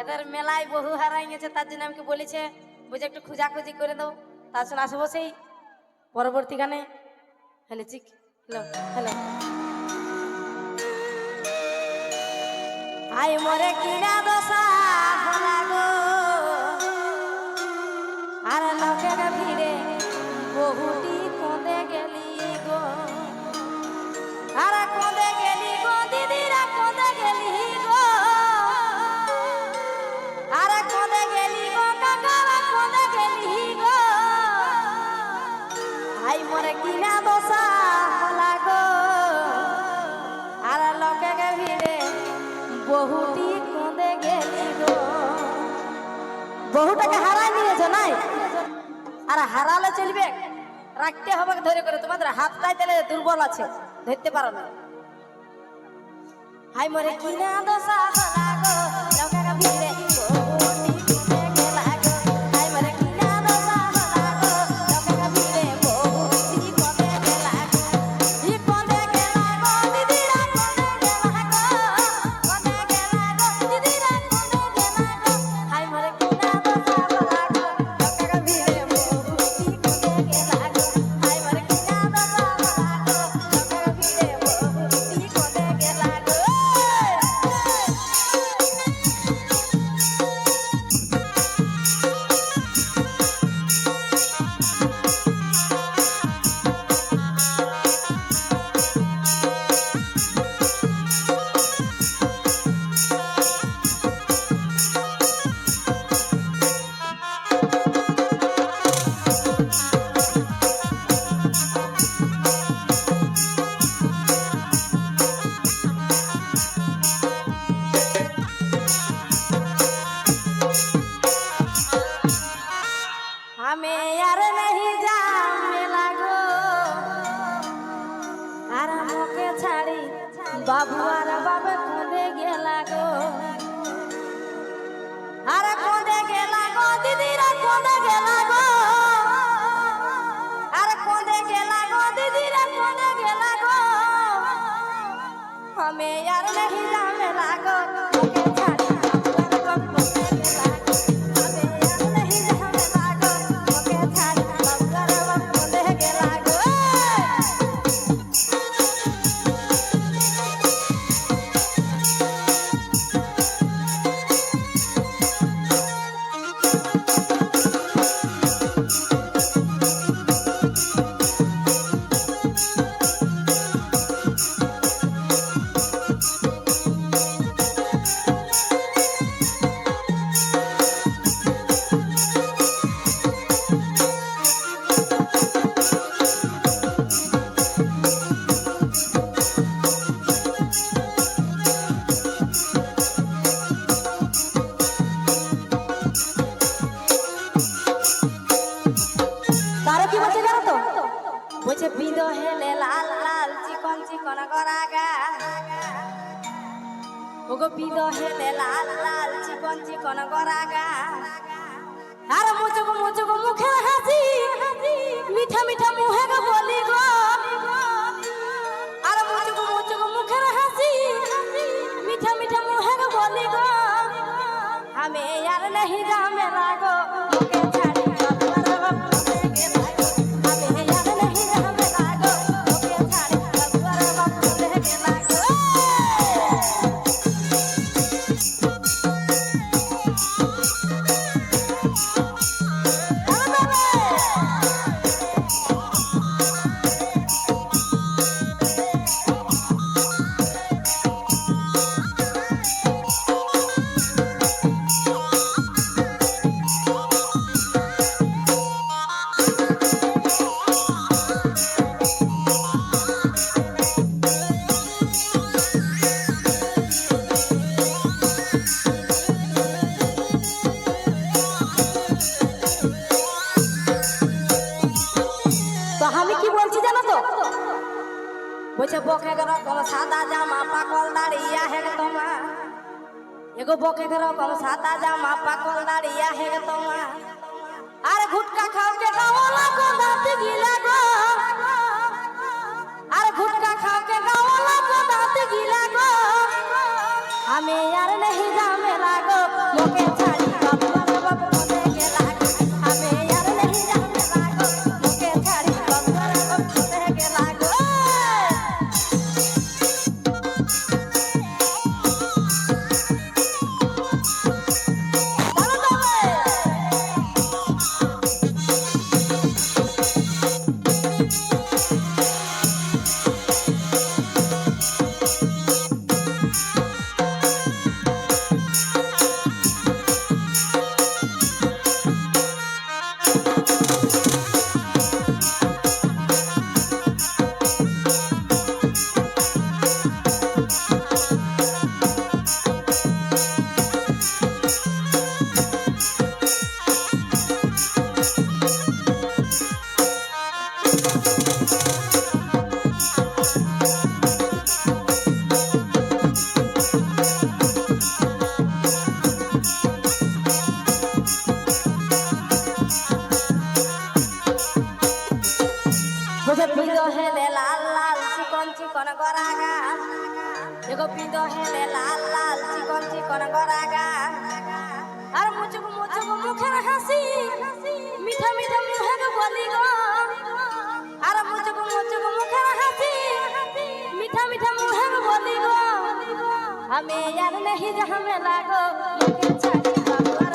এদের মেলায় বহু হারাই গেছে, তার জন্য আমাকে বলেছে বুঝে একটু খোঁজাখুঁজি করে দাও। তার জন্য আসব সেই পরবর্তী গানে। Hello, chick. Hello hello. আয় মরে কিনা দশা। বহুটি কোঁদে গেলি বহুটাকে হারাই নিয়েছে নাই? আর হারালে চলবে। রাখতে হবে ধরে করে। তোমাদের হাতটাই তাহলে দুর্বল আছে। ধরতে পারো না। হাই মরে কিনা দশা হলা গো। লোকের ভিড়ে দুয়ার বাবে কোঁদে গেলা গো? আরে কোঁদে গেলা গো? দিদিরা কোঁদে গেলা গো? আরে কোঁদে গেলা গো? দিদিরা কোঁদে গেলা গো? হমে আর নেহি যাবে লাগো বলছে বিদ হেলে লাল লাল চিকন চিকন করা গা ওগো বিদ হেলে লাল লাল চিকন চিকন করা গা আর মুচুক মুচুক মুখে হাসি মিঠা মিঠা মুহে গো বলি গো আর মুচুক মুচুক মুখে হাসি মিঠা মিঠা মুহে গো বলি গো আমি यार नहीं जामे लागो मुके বলছে বকে গেল কল সাদা জামা পাকল দাঁড়িয়া হে তোমা এগো বকে গেল কল সাদা জামা পাকল দাঁড়িয়া হে তোমা আর হেলে লাল লাল চিকন চিকন গড়া গাছ গোপিত হেলে লাল লাল চিকন চিকন গড়া গাছ আর মুচুক মুচুক মুখের হাসি, মিঠা মিঠা মুহের বলি গো। আর মুচুক মুচুক মুখের হাসি, মিঠা মিঠা মুহের বলি গো। আমি আর নেহি যে হামে লাগো মুখে চাই বাবা